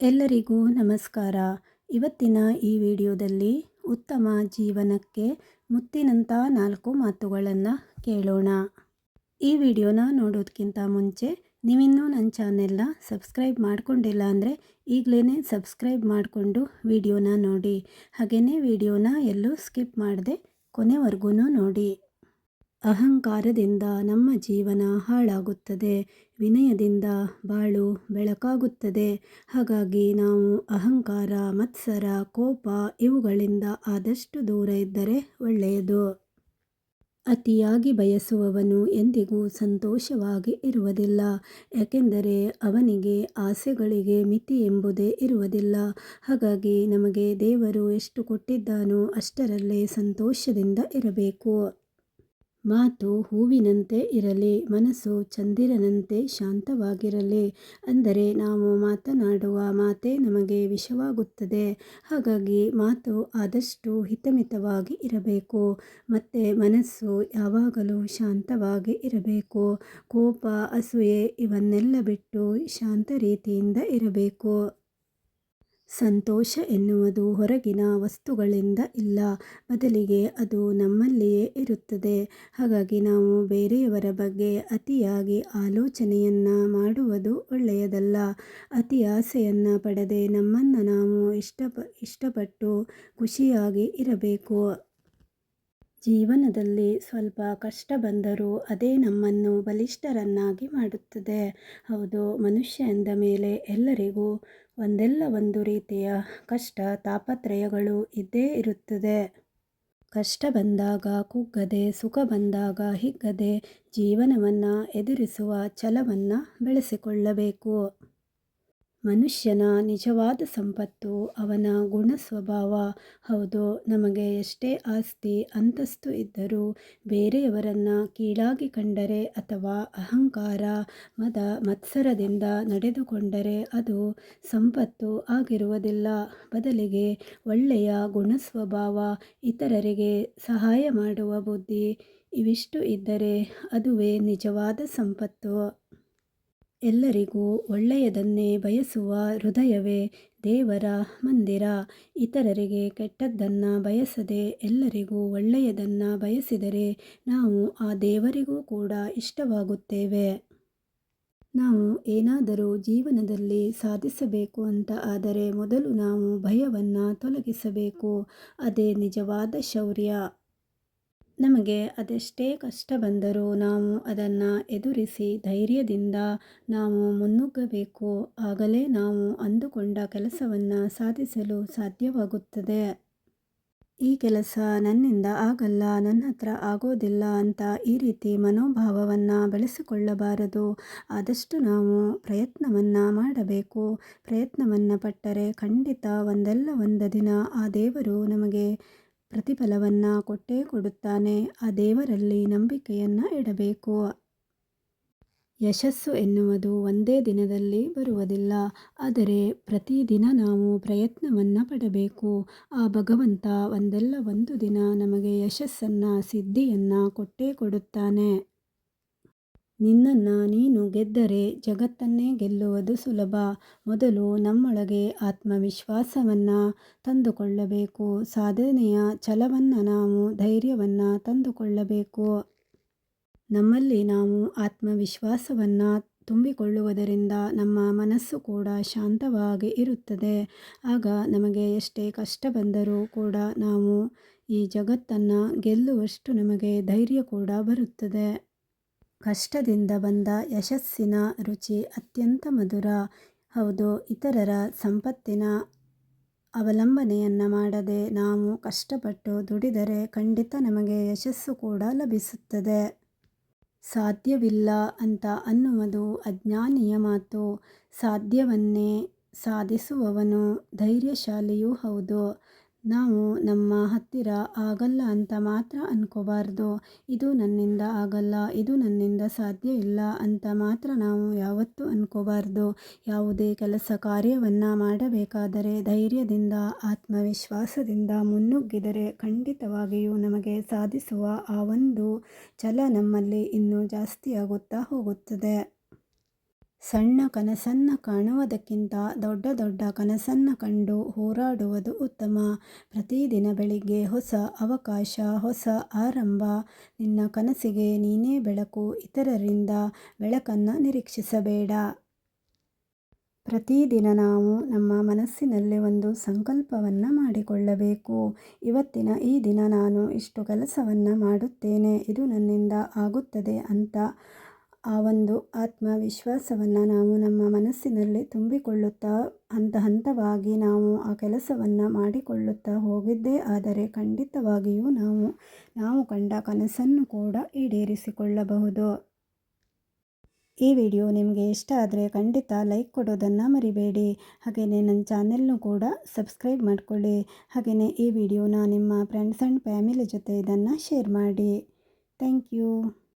ಎಲ್ಲರಿಗೂ ನಮಸ್ಕಾರ. ಇವತ್ತಿನ ಈ ವಿಡಿಯೋದಲ್ಲಿ ಉತ್ತಮ ಜೀವನಕ್ಕೆ ಮುತ್ತಿನಂಥ ನಾಲ್ಕು ಮಾತುಗಳನ್ನು ಕೇಳೋಣ. ಈ ವಿಡಿಯೋನ ನೋಡೋದಕ್ಕಿಂತ ಮುಂಚೆ ನೀವಿನ್ನೂ ನನ್ನ ಚಾನೆಲ್ನ ಸಬ್ಸ್ಕ್ರೈಬ್ ಮಾಡಿಕೊಂಡಿಲ್ಲ ಅಂದರೆ ಈಗಲೇ ಸಬ್ಸ್ಕ್ರೈಬ್ ಮಾಡಿಕೊಂಡು ವಿಡಿಯೋನ ನೋಡಿ. ಹಾಗೆಯೇ ವಿಡಿಯೋನ ಎಲ್ಲೂ ಸ್ಕಿಪ್ ಮಾಡದೆ ಕೊನೆವರೆಗೂ ನೋಡಿ. ಅಹಂಕಾರದಿಂದ ನಮ್ಮ ಜೀವನ ಹಾಳಾಗುತ್ತದೆ, ವಿನಯದಿಂದ ಬಾಳು ಬೆಳಕಾಗುತ್ತದೆ. ಹಾಗಾಗಿ ನಾವು ಅಹಂಕಾರ, ಮತ್ಸರ, ಕೋಪ ಇವುಗಳಿಂದ ಆದಷ್ಟು ದೂರ ಇದ್ದರೆ ಒಳ್ಳೆಯದು. ಅತಿಯಾಗಿ ಬಯಸುವವನು ಎಂದಿಗೂ ಸಂತೋಷವಾಗಿ ಇರುವುದಿಲ್ಲ, ಯಾಕೆಂದರೆ ಅವನಿಗೆ ಆಸೆಗಳಿಗೆ ಮಿತಿ ಎಂಬುದೇ ಇರುವುದಿಲ್ಲ. ಹಾಗಾಗಿ ನಮಗೆ ದೇವರು ಎಷ್ಟು ಕೊಟ್ಟಿದ್ದಾನೋ ಅಷ್ಟರಲ್ಲೇ ಸಂತೋಷದಿಂದ ಇರಬೇಕು. ಮಾತು ಹೂವಿನಂತೆ ಇರಲಿ, ಮನಸ್ಸು ಚಂದಿರನಂತೆ ಶಾಂತವಾಗಿರಲಿ. ಅಂದರೆ ನಾವು ಮಾತನಾಡುವ ಮಾತೇ ನಮಗೆ ವಿಷವಾಗುತ್ತದೆ. ಹಾಗಾಗಿ ಮಾತು ಆದಷ್ಟು ಹಿತಮಿತವಾಗಿ ಇರಬೇಕು. ಮತ್ತು ಮನಸ್ಸು ಯಾವಾಗಲೂ ಶಾಂತವಾಗಿ ಇರಬೇಕು. ಕೋಪ, ಅಸೂಯೆ ಇವನ್ನೆಲ್ಲ ಬಿಟ್ಟು ಶಾಂತ ರೀತಿಯಿಂದ ಇರಬೇಕು. ಸಂತೋಷ ಎನ್ನುವುದು ಹೊರಗಿನ ವಸ್ತುಗಳಿಂದ ಇಲ್ಲ, ಬದಲಿಗೆ ಅದು ನಮ್ಮಲ್ಲಿಯೇ ಇರುತ್ತದೆ. ಹಾಗಾಗಿ ನಾವು ಬೇರೆಯವರ ಬಗ್ಗೆ ಅತಿಯಾಗಿ ಆಲೋಚನೆಯನ್ನು ಮಾಡುವುದು ಒಳ್ಳೆಯದಲ್ಲ. ಅತಿ ಆಸೆಯನ್ನು ಪಡೆದೇ ನಮ್ಮನ್ನು ನಾವು ಇಷ್ಟಪ, ಇಷ್ಟಪಟ್ಟು ಖುಷಿಯಾಗಿ ಇರಬೇಕು. ಜೀವನದಲ್ಲಿ ಸ್ವಲ್ಪ ಕಷ್ಟ ಬಂದರೂ ಅದೇ ನಮ್ಮನ್ನು ಬಲಿಷ್ಠರನ್ನಾಗಿ ಮಾಡುತ್ತದೆ. ಹೌದು, ಮನುಷ್ಯ ಎಂದ ಮೇಲೆ ಎಲ್ಲರಿಗೂ ಒಂದಲ್ಲ ಒಂದು ರೀತಿಯ ಕಷ್ಟ ತಾಪತ್ರಯಗಳು ಇದ್ದೇ ಇರುತ್ತದೆ. ಕಷ್ಟ ಬಂದಾಗ ಕುಗ್ಗದೆ, ಸುಖ ಬಂದಾಗ ಹಿಗ್ಗದೆ ಜೀವನವನ್ನು ಎದುರಿಸುವ ಛಲವನ್ನು ಬೆಳೆಸಿಕೊಳ್ಳಬೇಕು. ಮನುಷ್ಯನ ನಿಜವಾದ ಸಂಪತ್ತು, ಅವನ ಗುಣ ಸ್ವಭಾವ ಹೌದು, ನಮಗೆ ಎಷ್ಟೇ ಆಸ್ತಿ, ಅಂತಸ್ತು ಇದ್ದರೂ ಬೇರೆಯವರನ್ನು ಕೀಳಾಗಿ ಕಂಡರೆ ಅಥವಾ ಅಹಂಕಾರ, ಮದ, ಮತ್ಸರದಿಂದ ನಡೆದುಕೊಂಡರೆ ಅದು ಸಂಪತ್ತು ಆಗಿರುವುದಿಲ್ಲ. ಬದಲಿಗೆ ಒಳ್ಳೆಯ ಗುಣ ಸ್ವಭಾವ ಇತರರಿಗೆ ಸಹಾಯ ಮಾಡುವ ಬುದ್ಧಿ ಇವಿಷ್ಟು ಇದ್ದರೆ ಅದುವೇ ನಿಜವಾದ ಸಂಪತ್ತು. ಎಲ್ಲರಿಗೂ ಒಳ್ಳೆಯದನ್ನೇ ಬಯಸುವ ಹೃದಯವೇ ದೇವರ ಮಂದಿರ. ಇತರರಿಗೆ ಕೆಟ್ಟದ್ದನ್ನು ಬಯಸದೆ ಎಲ್ಲರಿಗೂ ಒಳ್ಳೆಯದನ್ನು ಬಯಸಿದರೆ ನಾವು ಆ ದೇವರಿಗೂ ಕೂಡ ಇಷ್ಟವಾಗುತ್ತೇವೆ. ನಾವು ಏನಾದರೂ ಜೀವನದಲ್ಲಿ ಸಾಧಿಸಬೇಕು ಅಂತ ಆದರೆ ಮೊದಲು ನಾವು ಭಯವನ್ನು ತೊಲಗಿಸಬೇಕು. ಅದೇ ನಿಜವಾದ ಶೌರ್ಯ. ನಮಗೆ ಅದೆಷ್ಟೇ ಕಷ್ಟ ಬಂದರೂ ನಾವು ಅದನ್ನು ಎದುರಿಸಿ ಧೈರ್ಯದಿಂದ ನಾವು ಮುನ್ನುಗ್ಗಬೇಕು. ಆಗಲೇ ನಾವು ಅಂದುಕೊಂಡ ಕೆಲಸವನ್ನು ಸಾಧಿಸಲು ಸಾಧ್ಯವಾಗುತ್ತದೆ. ಈ ಕೆಲಸ ನನ್ನಿಂದ ಆಗಲ್ಲ, ನನ್ನ ಹತ್ರ ಆಗೋದಿಲ್ಲ ಅಂತ ಈ ರೀತಿ ಮನೋಭಾವವನ್ನು ಬೆಳೆಸಿಕೊಳ್ಳಬಾರದು. ಆದಷ್ಟು ನಾವು ಪ್ರಯತ್ನವನ್ನು ಮಾಡಬೇಕು. ಪ್ರಯತ್ನವನ್ನು ಪಟ್ಟರೆ ಖಂಡಿತ ಒಂದಲ್ಲ ಒಂದು ದಿನ ಆ ದೇವರು ನಮಗೆ ಪ್ರತಿಫಲವನ್ನು ಕೊಟ್ಟೇ ಕೊಡುತ್ತಾನೆ. ಆ ದೇವರಲ್ಲಿ ನಂಬಿಕೆಯನ್ನು ಇಡಬೇಕು. ಯಶಸ್ಸು ಎನ್ನುವುದು ಒಂದೇ ದಿನದಲ್ಲಿ ಬರುವುದಿಲ್ಲ. ಆದರೆ ಪ್ರತಿದಿನ ನಾವು ಪ್ರಯತ್ನವನ್ನು ಪಡಬೇಕು. ಆ ಭಗವಂತ ಒಂದಲ್ಲ ಒಂದು ದಿನ ನಮಗೆ ಯಶಸ್ಸನ್ನು, ಸಿದ್ಧಿಯನ್ನು ಕೊಟ್ಟೇ ಕೊಡುತ್ತಾನೆ. ನಿನ್ನನ್ನು ನೀನು ಗೆದ್ದರೆ ಜಗತ್ತನ್ನೇ ಗೆಲ್ಲುವುದು ಸುಲಭ. ಮೊದಲು ನಮ್ಮೊಳಗೆ ಆತ್ಮವಿಶ್ವಾಸವನ್ನು ತಂದುಕೊಳ್ಳಬೇಕು. ಸಾಧನೆಯ ಛಲವನ್ನು ನಾವು ಧೈರ್ಯವನ್ನು ತಂದುಕೊಳ್ಳಬೇಕು. ನಮ್ಮಲ್ಲಿ ನಾವು ಆತ್ಮವಿಶ್ವಾಸವನ್ನು ತುಂಬಿಕೊಳ್ಳುವುದರಿಂದ ನಮ್ಮ ಮನಸ್ಸು ಕೂಡ ಶಾಂತವಾಗಿ ಇರುತ್ತದೆ. ಆಗ ನಮಗೆ ಎಷ್ಟೇ ಕಷ್ಟ ಬಂದರೂ ಕೂಡ ನಾವು ಈ ಜಗತ್ತನ್ನು ಗೆಲ್ಲುವಷ್ಟು ನಮಗೆ ಧೈರ್ಯ ಕೂಡ ಬರುತ್ತದೆ. ಕಷ್ಟದಿಂದ ಬಂದ ಯಶಸ್ಸಿನ ರುಚಿ ಅತ್ಯಂತ ಮಧುರ. ಹೌದು, ಇತರರ ಸಂಪತ್ತಿನ ಅವಲಂಬನೆಯನ್ನು ಮಾಡದೆ ನಾವು ಕಷ್ಟಪಟ್ಟು ದುಡಿದರೆ ಖಂಡಿತ ನಮಗೆ ಯಶಸ್ಸು ಕೂಡ ಲಭಿಸುತ್ತದೆ. ಸಾಧ್ಯವಿಲ್ಲ ಅಂತ ಅನ್ನುವುದು ಅಜ್ಞಾನಿಯ ಮಾತು. ಸಾಧ್ಯವನ್ನೇ ಸಾಧಿಸುವವನು ಧೈರ್ಯಶಾಲಿಯೂ ಹೌದು. ನಾವು ನಮ್ಮ ಹತ್ತಿರ ಆಗಲ್ಲ ಅಂತ ಮಾತ್ರ ಅನ್ಕೋಬಾರ್ದು. ಇದು ನನ್ನಿಂದ ಆಗಲ್ಲ, ಇದು ನನ್ನಿಂದ ಸಾಧ್ಯ ಇಲ್ಲ ಅಂತ ಮಾತ್ರ ನಾವು ಯಾವತ್ತೂ ಅನ್ಕೋಬಾರ್ದು. ಯಾವುದೇ ಕೆಲಸ ಕಾರ್ಯವನ್ನು ಮಾಡಬೇಕಾದರೆ ಧೈರ್ಯದಿಂದ, ಆತ್ಮವಿಶ್ವಾಸದಿಂದ ಮುನ್ನುಗ್ಗಿದರೆ ಖಂಡಿತವಾಗಿಯೂ ನಮಗೆ ಸಾಧಿಸುವ ಆ ಒಂದು ಛಲ ನಮ್ಮಲ್ಲಿ ಇನ್ನೂ ಜಾಸ್ತಿಯಾಗುತ್ತಾ ಹೋಗುತ್ತದೆ. ಸಣ್ಣ ಕನಸನ್ನು ಕಾಣುವುದಕ್ಕಿಂತ ದೊಡ್ಡ ದೊಡ್ಡ ಕನಸನ್ನು ಕಂಡು ಹೋರಾಡುವುದು ಉತ್ತಮ. ಪ್ರತಿದಿನ ಬೆಳಿಗ್ಗೆ ಹೊಸ ಅವಕಾಶ, ಹೊಸ ಆರಂಭ. ನಿನ್ನ ಕನಸಿಗೆ ನೀನೇ ಬೆಳಕು, ಇತರರಿಂದ ಬೆಳಕನ್ನು ನಿರೀಕ್ಷಿಸಬೇಡ. ಪ್ರತಿದಿನ ನಾವು ನಮ್ಮ ಮನಸ್ಸಿನಲ್ಲಿ ಒಂದು ಸಂಕಲ್ಪವನ್ನು ಮಾಡಿಕೊಳ್ಳಬೇಕು. ಇವತ್ತಿನ ಈ ದಿನ ನಾನು ಇಷ್ಟು ಕೆಲಸವನ್ನು ಮಾಡುತ್ತೇನೆ, ಇದು ನನ್ನಿಂದ ಆಗುತ್ತದೆ ಅಂತ ಆ ಒಂದು ಆತ್ಮವಿಶ್ವಾಸವನ್ನು ನಾವು ನಮ್ಮ ಮನಸ್ಸಿನಲ್ಲಿ ತುಂಬಿಕೊಳ್ಳುತ್ತಾ, ಹಂತ ಹಂತವಾಗಿ ನಾವು ಆ ಕೆಲಸವನ್ನು ಮಾಡಿಕೊಳ್ಳುತ್ತಾ ಹೋಗಿದ್ದೇ ಆದರೆ ಖಂಡಿತವಾಗಿಯೂ ನಾವು ನಾವು ಕಂಡ ಕನಸನ್ನು ಕೂಡ ಈಡೇರಿಸಿಕೊಳ್ಳಬಹುದು. ಈ ವಿಡಿಯೋ ನಿಮಗೆ ಇಷ್ಟ ಆದರೆ ಖಂಡಿತ ಲೈಕ್ ಕೊಡೋದನ್ನು ಮರಿಬೇಡಿ. ಹಾಗೆಯೇ ನನ್ನ ಚಾನೆಲ್ನು ಕೂಡ ಸಬ್ಸ್ಕ್ರೈಬ್ ಮಾಡಿಕೊಳ್ಳಿ. ಹಾಗೆಯೇ ಈ ವಿಡಿಯೋನ ನಿಮ್ಮ ಫ್ರೆಂಡ್ಸ್ ಆ್ಯಂಡ್ ಫ್ಯಾಮಿಲಿ ಜೊತೆ ಇದನ್ನು ಶೇರ್ ಮಾಡಿ. Thank you